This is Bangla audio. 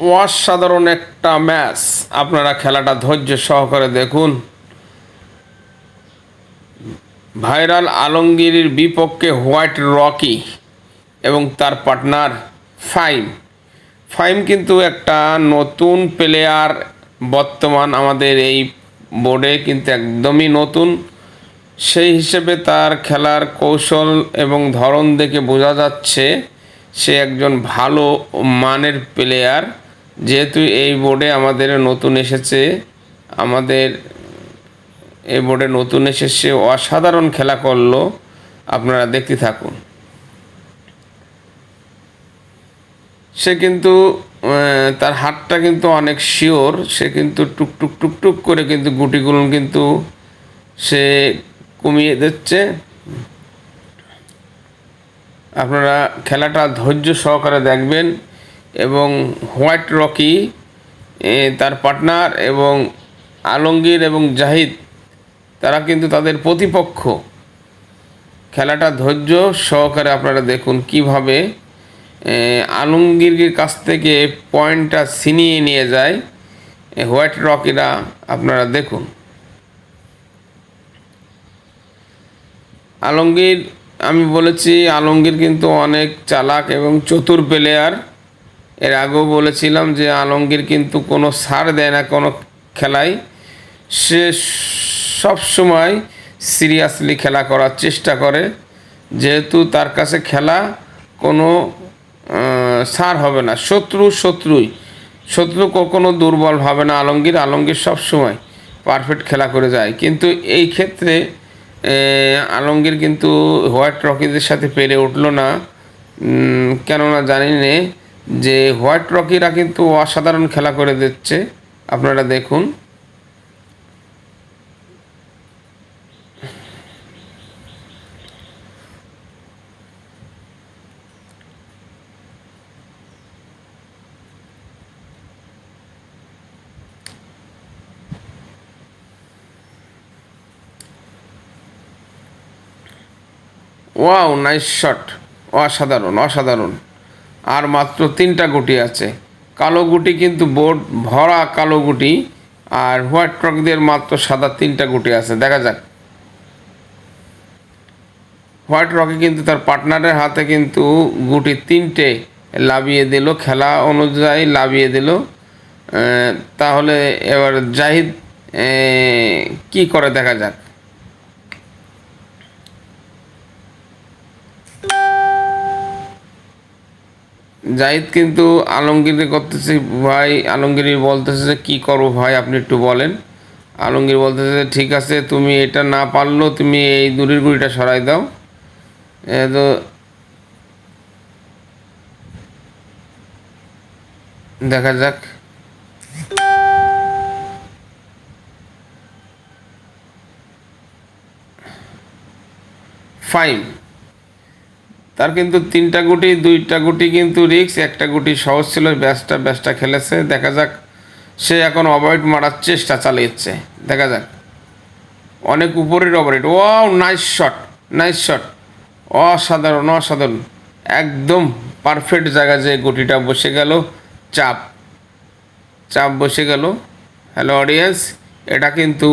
অসাধারণ একটা ম্যাচ। আপনারা খেলাটা ধৈর্য সহকারে দেখুন। ভাইরাল আলমগীরের বিপক্ষে হোয়াইট রকি এবং তার পার্টনার ফাইম। ফাইম কিন্তু একটা নতুন প্লেয়ার, বর্তমান আমাদের এই বোর্ডে কিন্তু একদমই নতুন। সেই হিসেবে তার খেলার কৌশল এবং ধরন দেখে বোঝা যাচ্ছে সে একজন ভালো মানের প্লেয়ার। যেহেতু এই বোর্ডে আমাদের নতুন এসেছে, আমাদের এই বোর্ডে নতুন এসে সে অসাধারণ খেলা করল। আপনারা দেখতে থাকুন। সে কিন্তু তার হাতটা কিন্তু অনেক শিওর। সে কিন্তু টুকটুক টুক টুক টুক করে কিন্তু গুটিগুলো কিন্তু সে কমিয়ে দিচ্ছে। আপনারা খেলাটা ধৈর্য সহকারে দেখবেন। এবং হোয়াইট রকি তার পার্টনার এবং আলমগীর এবং জাহিদ, তারা কিন্তু তাদের প্রতিপক্ষ। খেলাটা ধৈর্য সহকারে আপনারা দেখুন কীভাবে আলমগীরের কাছ থেকে পয়েন্টটা ছিনিয়ে নিয়ে যায়। হোয়াইট রকিরা আপনারা দেখুন। আলমগীর, আমি বলেছি, আলমগীর কিন্তু অনেক চালাক এবং চতুর প্লেয়ার এর আগেও বলেছিলাম যে আলমগীর কিন্তু কোনো সার দেয় না কোনো খেলায়। সে সবসময় সিরিয়াসলি খেলা করার চেষ্টা করে। যেহেতু তার কাছে খেলা কোনো সার হবে না। শত্রু শত্রুই। শত্রু কখনো দুর্বল ভাবে না আলমগীর। আলমগীর সবসময় পারফেক্ট খেলা করে যায়। কিন্তু এই ক্ষেত্রে আলমগীর কিন্তু হোয়াইট রকিদের সাথে পেরে উঠল না। কেননা জানি নে যে হোয়াইট রকিরা কিন্তু অসাধারণ খেলা করে দিচ্ছে। আপনারা দেখুন। Wow, nice shot. অসাধারণ অসাধারণ। আর মাত্র তিনটা গুটি আছে। কালো গুটি কিন্তু বোর্ড, ভরা কালো গুটি আর হোয়াইট ট্রকদের মাত্র সাদা তিনটা গুটি আছে। দেখা যাক। হোয়াইট রকি কিন্তু তার পার্টনারের হাতে কিন্তু গুটি তিনটে লাভিয়ে দিল, খেলা অনুযায়ী লাভিয়ে দিল। তাহলে এবার জাহিদ কি করে দেখা যাক? জাহিদ কিন্তু আলমগীর করতেছে, ভাই আলমগীর বলতেছে যে, কী করব ভাই, আপনি একটু বলেন। আলমগীর বলতেছে যে, ঠিক আছে, তুমি এটা না পারলেও তুমি এই দূরের গুড়িটা সরাই দাও। তো দেখা যাক। ফাইন। তার কিন্তু তিনটা গুটি, দুইটা গুটি কিন্তু রিক্স একটা গুটি সহজ ছিল, ব্যাসটা ব্যাসটা খেলেছে। দেখা যাক, সে এখন অবয়েড মারার চেষ্টা চালিয়েছে। দেখা যাক। অনেক উপরের অপারেট। ও নাইস শট নাইস শট অসাধারণ অসাধারণ। একদম পারফেক্ট জায়গা যে গুটিটা বসে গেল। চাপ। চাপ বসে গেল। হ্যালো অডিয়েন্স এটা কিন্তু